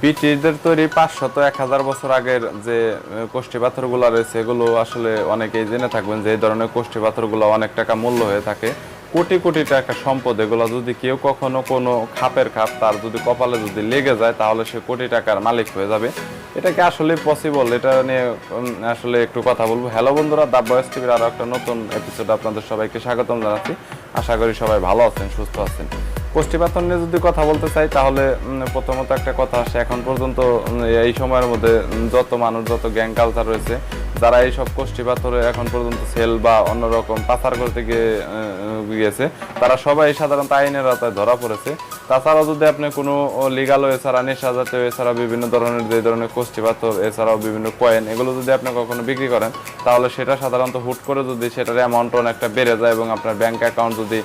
ব্রিটিশদের তৈরি পাঁচশত এক হাজার বছর আগের যে কোষ্ঠী পাথরগুলো রয়েছে, এগুলো আসলে অনেকেই জেনে থাকবেন যে এই ধরনের কোষ্ঠী পাথরগুলো অনেক টাকা মূল্য হয়ে থাকে। কোটি কোটি টাকা সম্পদ এগুলো যদি কেউ কখনো কোনো খাপের খাপ তার যদি কপালে যদি লেগে যায়, তাহলে সে কোটি টাকার মালিক হয়ে যাবে। এটা কি আসলে পসিবল এটা নিয়ে আসলে একটু কথা বলব। হ্যালো বন্ধুরা দা বয়স টিভির আরও একটা নতুন এপিসোড আপনাদের সবাইকে স্বাগতম জানাচ্ছি। আশা করি সবাই ভালো আছেন, সুস্থ আছেন। কোষ্ঠী পাথর নিয়ে যদি কথা বলতে চাই, তাহলে প্রথমত একটা কথা আসে। এখন পর্যন্ত এই সময়ের মধ্যে যত মানুষ, যত গ্যাং কালচার রয়েছে, যারা এই সব কোষ্ঠী পাথরে এখন পর্যন্ত সেল বা অন্যরকম পাচার করতে গিয়ে গিয়েছে, তারা সবাই সাধারণত আইনের আওতায় ধরা পড়েছে। তাছাড়াও যদি আপনি কোনো লিগাল এছাড়া নেশা জাতীয় এছাড়া বিভিন্ন ধরনের যে ধরনের কোষ্ঠী পাথর এছাড়াও বিভিন্ন কয়েন এগুলো যদি আপনি কখনো বিক্রি করেন, তাহলে সেটা সাধারণত হুট করে যদি সেটার অ্যামাউন্ট অনেকটা বেড়ে যায় এবং আপনার ব্যাংক অ্যাকাউন্ট যদি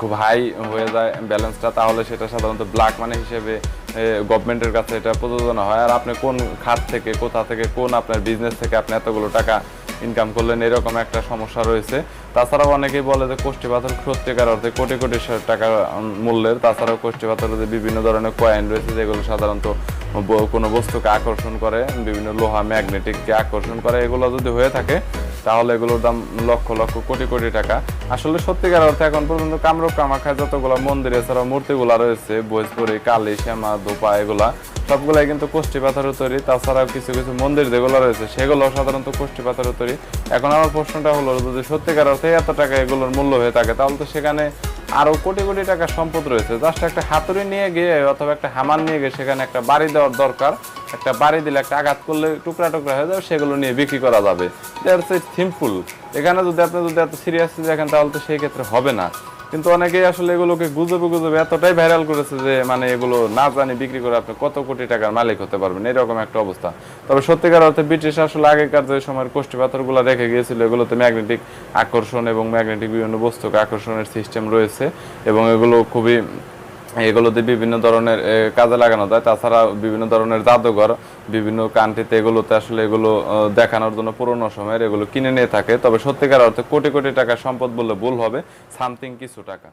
খুব হাই হয়ে যায় ব্যালেন্সটা তাহলে সেটা সাধারণত ব্ল্যাক মানি হিসেবে গভর্নমেন্টের কাছে এটা প্রযোজনা হয়। আর আপনি কোন খাত থেকে, কোথা থেকে, কোন আপনার বিজনেস থেকে আপনি এতগুলো টাকা ইনকাম করলেন, এরকম একটা সমস্যা রয়েছে। তাছাড়াও অনেকেই বলে যে কোষ্ঠী পাথর সত্যিকার অর্থে কোটি কোটি টাকা মূল্যের। তাছাড়াও কোষ্ঠী পাথরের যে বিভিন্ন ধরনের কয়েন রয়েছে, যেগুলো সাধারণত কোনো বস্তুকে আকর্ষণ করে, বিভিন্ন লোহা ম্যাগনেটিককে আকর্ষণ করে, এগুলো যদি হয়ে থাকে তাহলে এগুলোর দাম লক্ষ লক্ষ কোটি কোটি টাকা। আসলে সত্যিকার অর্থে এখন পর্যন্ত কামরূপ কামাখ্যা যতগুলো মন্দির এছাড়াও মূর্তিগুলা রয়েছে, ভোজপুরি, কালী, শ্যামা দোপা এগুলা, সবগুলাই কিন্তু কোষ্ঠী পাথরের তৈরি। তাছাড়াও কিছু কিছু মন্দির যেগুলো রয়েছে সেগুলো সাধারণত কোষ্ঠী পাথরের তৈরি। এখন আমার প্রশ্নটা হলো, যদি সত্যিকার অর্থে এত টাকা এগুলোর মূল্য হয়ে থাকে, তাহলে তো সেখানে আরও কোটি কোটি টাকার সম্পদ রয়েছে। জাস্ট একটা হাতুড়ি নিয়ে গিয়ে অথবা একটা হামান নিয়ে গিয়ে সেখানে একটা বাড়ি দেওয়ার দরকার। একটা বাড়ি দিলে একটা আঘাত করলে টুকরা টুকরা হয়ে যাবে, সেগুলো নিয়ে বিক্রি করা যাবে। সিম্পল এখানে যদি আপনি যদি এত সিরিয়াসলি দেখেন, তাহলে তো সেই ক্ষেত্রে হবে না। কিন্তু অনেকে আসলে এগুলোকে গুজবে গুজবে এতটাই ভাইরাল করেছে যে মানে এগুলো না জানি বিক্রি করে আপনি কত কোটি টাকার মালিক হতে পারবেন, এরকম একটা অবস্থা। তবে সত্যিকার অর্থে ব্রিটিশ আসলে আগেকার যে সময়ের কোষ্ঠী পাথরগুলো রেখে গিয়েছিল, এগুলোতে ম্যাগনেটিক আকর্ষণ এবং ম্যাগনেটিক বিভিন্ন বস্তুকে আকর্ষণের সিস্টেম রয়েছে এবং এগুলো খুবই এগুলোতে বিভিন্ন ধরনের কাজে লাগানো যায়। তাছাড়া বিভিন্ন ধরনের জাদুঘর, বিভিন্ন কান্ট্রিতে এগুলোতে আসলে এগুলো দেখানোর জন্য পুরোনো সময়ের এগুলো কিনে নিয়ে থাকে। তবে সত্যিকার অর্থে কোটি কোটি টাকার সম্পদ বললে ভুল হবে। সামথিং কিছু টাকা।